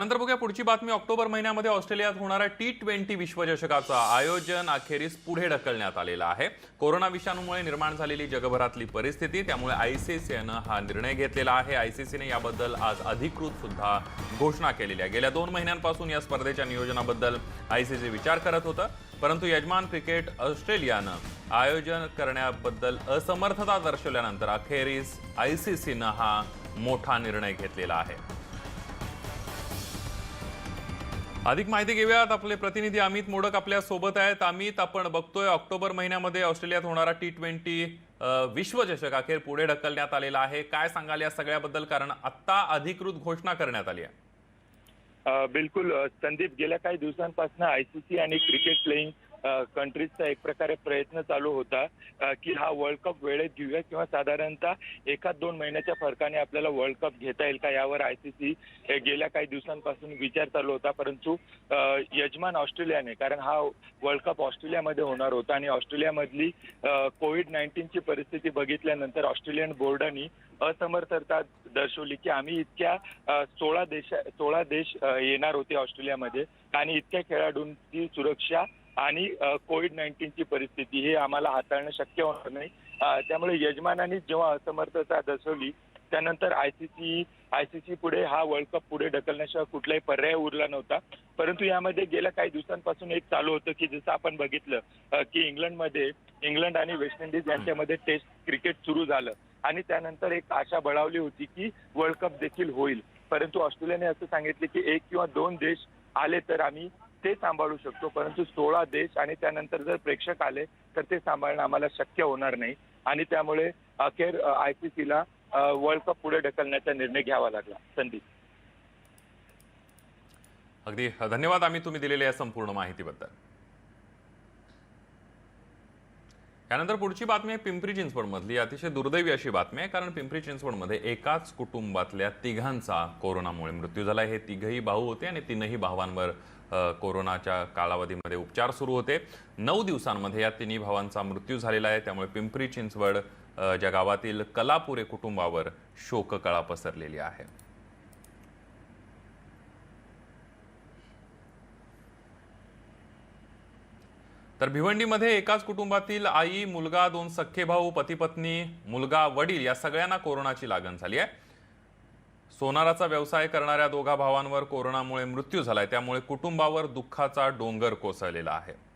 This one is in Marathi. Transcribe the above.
नंतर बघूया पुढची बातमी. ऑक्टोबर महिन्यामध्ये ऑस्ट्रेलियात होणाऱ्या टी ट्वेंटी विश्वचषकाचं आयोजन अखेरीस पुढे ढकलण्यात आलेलं आहे. कोरोना विषाणूमुळे निर्माण झालेली जगभरातली परिस्थिती त्यामुळे आयसीसीनं हा निर्णय घेतलेला आहे. आयसीसीने याबद्दल आज अधिकृत सुद्धा घोषणा केलेली आहे. गेल्या दोन महिन्यांपासून या स्पर्धेच्या नियोजनाबद्दल आयसीसी विचार करत होतं. परंतु यजमान क्रिकेट ऑस्ट्रेलियानं आयोजन करण्याबद्दल असमर्थता दर्शवल्यानंतर अखेरीस आयसीसीनं हा मोठा निर्णय घेतलेला आहे. अधिक माहिती घेऊयात. आपले प्रतिनिधी अमित मोडक आपल्यासोबत आहेत. अमित आपण बघतोय ऑक्टोबर महिन्यामध्ये ऑस्ट्रेलियात होणारा टी ट्वेंटी विश्वचषक अखेर पुढे ढकलण्यात आलेला आहे. काय सांगाल या सगळ्याबद्दल? कारण आत्ता अधिकृत घोषणा करण्यात आली आहे. बिलकुल. संदीप गेल्या काही दिवसांपासून आयसीसी आणि क्रिकेट प्लेईंग कंट्रीजचा एक प्रकारे प्रयत्न चालू होता की हा वर्ल्ड कप वेळेत घेऊया किंवा साधारणतः एका दोन महिन्याच्या फरकाने आपल्याला वर्ल्ड कप घेता येईल का यावर आयसीसी गेल्या काही दिवसांपासून विचार चालू होता परंतु यजमान ऑस्ट्रेलियाने कारण हा वर्ल्ड कप ऑस्ट्रेलियामध्ये होणार होता आणि ऑस्ट्रेलियामधली कोविड नाईन्टीनची परिस्थिती बघितल्यानंतर ऑस्ट्रेलियन बोर्डाने असमर्थता दर्शवली की आम्ही इतक्या सोळा देश सोळा देश येणार होते ऑस्ट्रेलियामध्ये आणि इतक्या खेळाडूंची सुरक्षा आणि कोविड नाईन्टीनची परिस्थिती हे आम्हाला हाताळणं शक्य होणार नाही. त्यामुळे यजमानांनी जेव्हा असमर्थता दर्शवली त्यानंतर आयसीसी आयसीसी पुढे हा वर्ल्ड कप पुढे ढकलण्याशिवाय कुठलाही पर्याय उरला नव्हता. परंतु यामध्ये गेल्या काही दिवसांपासून एक चालू होतं की जसं आपण बघितलं की इंग्लंडमध्ये इंग्लंड आणि वेस्ट इंडिज यांच्यामध्ये टेस्ट क्रिकेट सुरू झालं. आणि त्यानंतर एक आशा बळावली होती की वर्ल्ड कप देखील होईल. परंतु ऑस्ट्रेलियाने असं सांगितले की एक किंवा दोन देश आले तर आम्ही ते सांभाळू शकतो. परंतु सोळा देश आणि त्यानंतर जर प्रेक्षक आले तर ते सांभाळणं आम्हाला शक्य होणार नाही. आणि त्यामुळे अखेर आयसीसीला वर्ल्ड कप पुढे ढकलण्याचा निर्णय घ्यावा लागला. संदीप. अगदी धन्यवाद आम्ही तुम्ही दिलेल्या या संपूर्ण माहितीबद्दल. यानंतर पुढची बातमी आहे पिंपरी चिंचवडमधली. अतिशय दुर्दैवी अशी बातमी आहे कारण पिंपरी चिंचवडमध्ये एकाच कुटुंबातल्या तिघांचा कोरोनामुळे मृत्यू झाला. हे तिघही भाऊ होते आणि तीनही भावांवर कोरोनाच्या कालावधीमध्ये उपचार सुरू होते. नऊ दिवसांमध्ये या तिन्ही भावांचा मृत्यू झालेला आहे. त्यामुळे पिंपरी चिंचवड ज्या गावातील कलापुरे कुटुंबावर शोककळा पसरलेली आहे. तर भिवंडीमध्ये एकाच कुटुंबातील आई मुलगा दोन सख्खे भाऊ पती पत्नी मुलगा वडील या सगळ्यांना कोरोनाची लागण झाली आहे. सोनाराचा व्यवसाय करणाऱ्या दोघा भावांवर कोरोनामुळे मृत्यू झालाय. त्यामुळे कुटुंबावर दुःखाचा डोंगर कोसळलेला आहे.